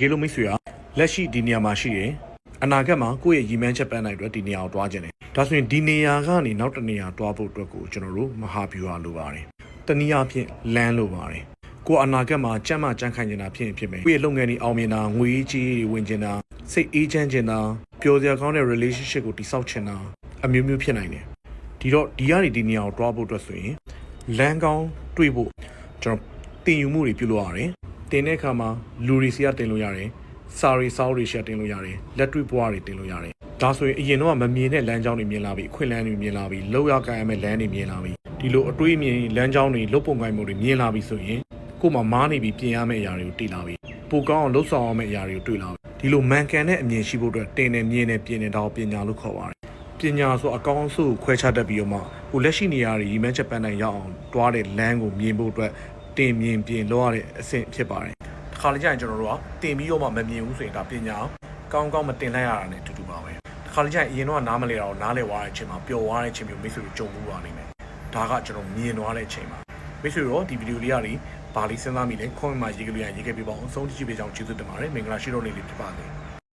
ကယ်လို့မိတ်ဆွေကလက်ရှိဒီနေရာမှာရှိတယ်အနာဂတ်မှာကိုယ့်ရဲ့ရည်မှန်းချက်ပန်းနိုင်အတွက်ဒီနေရာကိုတွားခြင်းတယ်ဒါဆိုရင်ဒီနေရာကနေနောက်တစ်နေရာတွားဖို့အတွက်ကိုကျွန်တော်တို့မဟာဗျူဟာလိုပါတယ်တနည်းအားဖြင့်လမ်းလိုပါတယ်ကိုယ်အနာဂတ်မှာကြမ်းမှကြမ်းခိုင်နေတာဖြစ်ရင်ဖြစ်မယ်ကိုယ့်ရဲ့လုပ်ငန်းတွေအောင်မြင်တာငွေကြီးတွေဝင်ကျင်တာစိတ်အေးချမ်းချင်တာပျော်စရာကောင်းတဲ့ relationship ကိုတည်ဆောက်ချင်တာအမျိုးမျိုးဖြစ်နိုင်တယ်ဒီတော့ဒီကနေဒီနေရာကိုတွားဖို့အတွက်ဆိုရင်လမ်းကောင်းတွေ့ဖို့ကျွန်တော်တင်ယူမှုတွေပြုလုပ်ရတယ် တင်တဲ့အခါမှာလူတွေစီကတင်လို့ရတယ်စာရီစောင်းတွေရှာတင်လို့ရတယ်လက်တွေ့ဘွားတွေတင်လို့ရတယ်ဒါဆိုရင်အရင်တော့မမြင်တဲ့လမ်းကြောင်းတွေမြင်လာပြီအခွင့်အလမ်းတွေမြင်လာပြီလောက်ရကိုင်ရမယ့်လမ်းတွေမြင်လာပြီဒီလိုအတွေးအမြင်လမ်းကြောင်းတွေလုတ်ပုံကိုင်မှုတွေမြင်လာပြီဆိုရင်ကို့မှာမားနေပြီပြင်ရမယ့်အရာတွေကိုတည်လာပြီပိုကောင်းအောင်လှုပ်ဆောင်ရမယ့်အရာတွေကိုတွေ့လာပြီဒီလိုမှန်ကန်တဲ့အမြင်ရှိဖို့အတွက်တင်တယ်မြင်တယ်ပြင်တယ်ဒါကိုပညာလို့ခေါ်ပါတယ်ပညာဆိုအကောင်းဆုံးကိုခွဲခြားတတ်ပြီးတော့မှကိုလက်ရှိနေရာတွေရီမန်းချက်ပန်းတိုင်းရောက်အောင်တွားတဲ့လမ်းကိုမြင်ဖို့အတွက် တင်မြင်ပြင်လောက်ရတဲ့အဆင့်ဖြစ်ပါတယ်။တစ်ခါလေကြာရင်ကျွန်တော်တို့ကတင်ပြီးတော့မှမမြင်ဘူးဆိုရင်ဒါပညာကောင်းကောင်းမတင်လိုက်ရတာနဲ့အတူတူပါပဲ။တစ်ခါလေကြာရင်အရင်တော့နားမလဲတော့နားလဲသွားတဲ့အချိန်မှာပျော်သွားတဲ့အချိန်မျိုးမိတ်ဆွေတို့ကြုံမှုပါလိမ့်မယ်။ဒါကကျွန်တော်မြင်သွားတဲ့အချိန်မှာမိတ်ဆွေတို့ဒီဗီဒီယိုလေးကနေဘာလေးစဉ်းစားမိလဲ comment မှာရေးကြလို့ရရင်ရေးခဲ့ပေးပါအောင်အဆုံးထိကြည့်ပေးကြအောင်ကျေးဇူးတင်ပါတယ်။မင်္ဂလာရှိတော်နေ့လေးဖြစ်ပါစေ။